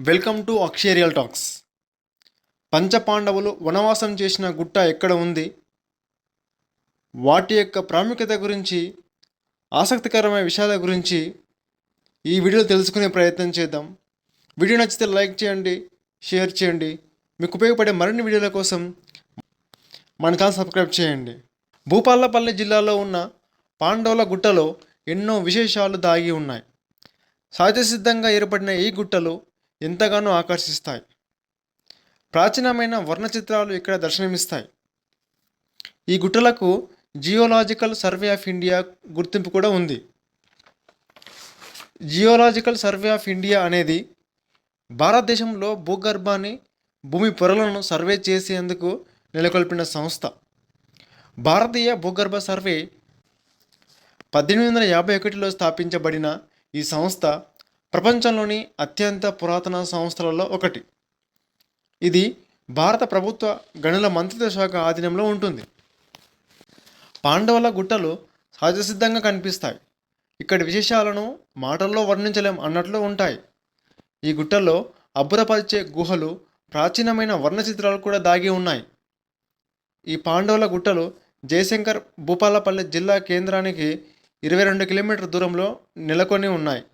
Welcome to అక్షేరియల్ talks. పంచపాండవులు వనవాసం చేసిన గుట్ట ఎక్కడ ఉంది? వాటి యొక్క ప్రాముఖ్యత గురించి ఆసక్తికరమైన విషయాల గురించి ఈ వీడియోలో తెలుసుకునే ప్రయత్నం చేద్దాం. వీడియో నచ్చితే లైక్ చేయండి షేర్ చేయండి. మీకు ఉపయోగపడే మరిన్ని వీడియోల కోసం మన ఛానల్ సబ్స్క్రైబ్ చేయండి. భూపాలపల్లి జిల్లాలో ఉన్న పాండవుల గుట్టలో ఎన్నో విశేషాలు దాగి ఉన్నాయి. సహజసిద్ధంగా ఏర్పడిన ఈ గుట్టలు ఎంతగానో ఆకర్షిస్తాయి. ప్రాచీనమైన వర్ణచిత్రాలు ఇక్కడ దర్శనమిస్తాయి. ఈ గుట్టలకు జియోలాజికల్ సర్వే ఆఫ్ ఇండియా గుర్తింపు కూడా ఉంది. జియోలాజికల్ సర్వే ఆఫ్ ఇండియా అనేది భారతదేశంలో భూగర్భాన్ని భూమి పొరలను సర్వే చేసేందుకు నెలకొల్పిన సంస్థ. భారతీయ భూగర్భ సర్వే పద్దెనిమిది వందల యాభై ఒకటిలో స్థాపించబడిన ఈ సంస్థ ప్రపంచంలోని అత్యంత పురాతన సంస్థలలో ఒకటి. ఇది భారత ప్రభుత్వ గనుల మంత్రిత్వ శాఖ ఆధీనంలో ఉంటుంది. పాండవుల గుట్టలు సహజసిద్ధంగా కనిపిస్తాయి. ఇక్కడి విశేషాలను మాటల్లో వర్ణించలేం అన్నట్లు ఉంటాయి. ఈ గుట్టల్లో అబ్బురపరిచే గుహలు ప్రాచీనమైన వర్ణచిత్రాలు కూడా దాగి ఉన్నాయి. ఈ పాండవుల గుట్టలు జయశంకర్ భూపాలపల్లి జిల్లా కేంద్రానికి ఇరవై రెండు కిలోమీటర్ దూరంలో నెలకొని ఉన్నాయి.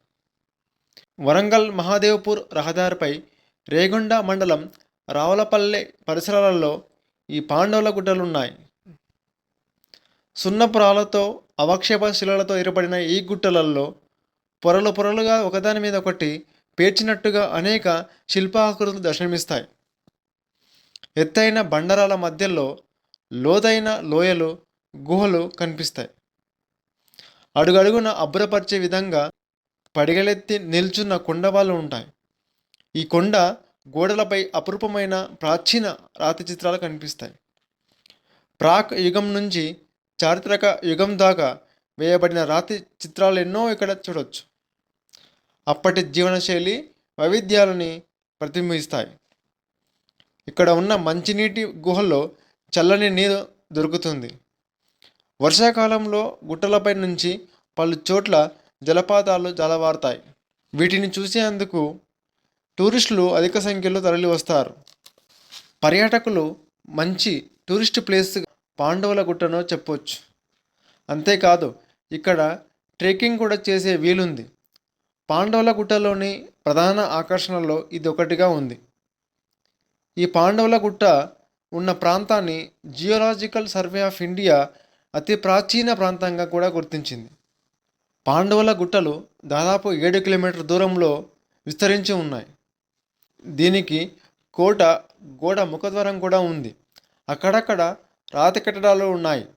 వరంగల్ మహాదేవ్పూర్ రహదారిపై రేగొండ మండలం రావులపల్లె పరిసరాలలో ఈ పాండవుల గుట్టలు ఉన్నాయి అవక్షేప శిలలతో ఏర్పడిన ఈ గుట్టలలో పొరలు పొరలుగా ఒకదాని మీద ఒకటి పేర్చినట్టుగా అనేక శిల్పాకృతులు దర్శనమిస్తాయి. ఎత్తైన బండరాల మధ్యలో లోతైన లోయలు గుహలు కనిపిస్తాయి. అడుగడుగున అబ్బురపరిచే విధంగా పడిగలెత్తి నిల్చున్న కొండవాళ్ళు ఉంటాయి. ఈ కొండ గోడలపై అపురూపమైన ప్రాచీన రాతి చిత్రాలు కనిపిస్తాయి. ప్రాక్ యుగం నుంచి చారిత్రక యుగం దాకా వేయబడిన రాతి చిత్రాలు ఎన్నో ఇక్కడ చూడవచ్చు అప్పటి జీవనశైలి వైవిధ్యాలని ప్రతిబింబిస్తాయి. ఇక్కడ ఉన్న మంచినీటి గుహల్లో చల్లని నీరు దొరుకుతుంది. వర్షాకాలంలో గుట్టలపై నుంచి పలు చోట్ల జలపాతాలు జలవారుతాయి. వీటిని చూసేందుకు టూరిస్టులు అధిక సంఖ్యలో తరలి వస్తారు పర్యాటకులు మంచి టూరిస్ట్ ప్లేస్ పాండవుల గుట్టను చెప్పొచ్చు. అంతేకాదు ఇక్కడ ట్రెక్కింగ్ కూడా చేసే వీలుంది. పాండవుల గుట్టలోని ప్రధాన ఆకర్షణలో ఇది ఒకటిగా ఉంది. ఈ పాండవుల గుట్ట ఉన్న ప్రాంతాన్ని జియోలాజికల్ సర్వే ఆఫ్ ఇండియా అతి ప్రాచీన ప్రాంతంగా కూడా గుర్తించింది. పాండవుల గుట్టలు దాదాపు ఏడు కిలోమీటర్ దూరంలో విస్తరించి ఉన్నాయి. దీనికి కోట గోడ ముఖద్వారం కూడా ఉంది. అక్కడక్కడ రాతి కట్టడాలు ఉన్నాయి.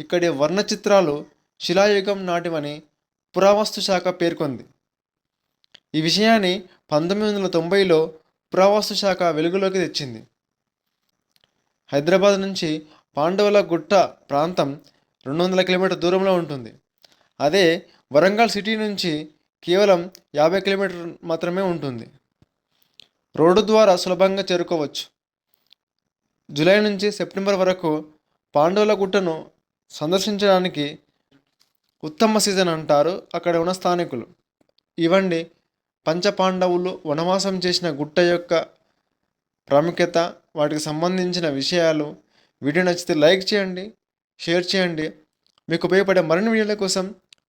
ఇక్కడి వర్ణ చిత్రాలు శిలాయుగం నాటివని పురావస్తు శాఖ పేర్కొంది. ఈ విషయాన్ని పంతొమ్మిది వందల తొంభైలో పురావస్తు శాఖ వెలుగులోకి తెచ్చింది. హైదరాబాద్ నుంచి పాండవుల గుట్ట ప్రాంతం రెండు వందల కిలోమీటర్ దూరంలో ఉంటుంది. అదే వరంగల్ సిటీ నుంచి కేవలం యాభై కిలోమీటర్ మాత్రమే ఉంటుంది. రోడ్డు ద్వారా సులభంగా చేరుకోవచ్చు. జూలై నుంచి సెప్టెంబర్ వరకు పాండవుల గుట్టను సందర్శించడానికి ఉత్తమ సీజన్ అంటారు అక్కడ ఉన్న స్థానికులు. ఇవ్వండి పంచపాండవులు వనవాసం చేసిన గుట్ట యొక్క ప్రాముఖ్యత వాటికి సంబంధించిన విషయాలు వీడియో నచ్చితే లైక్ చేయండి షేర్ చేయండి. మీకు ఉపయోగపడే మరిన్ని వీడియోల కోసం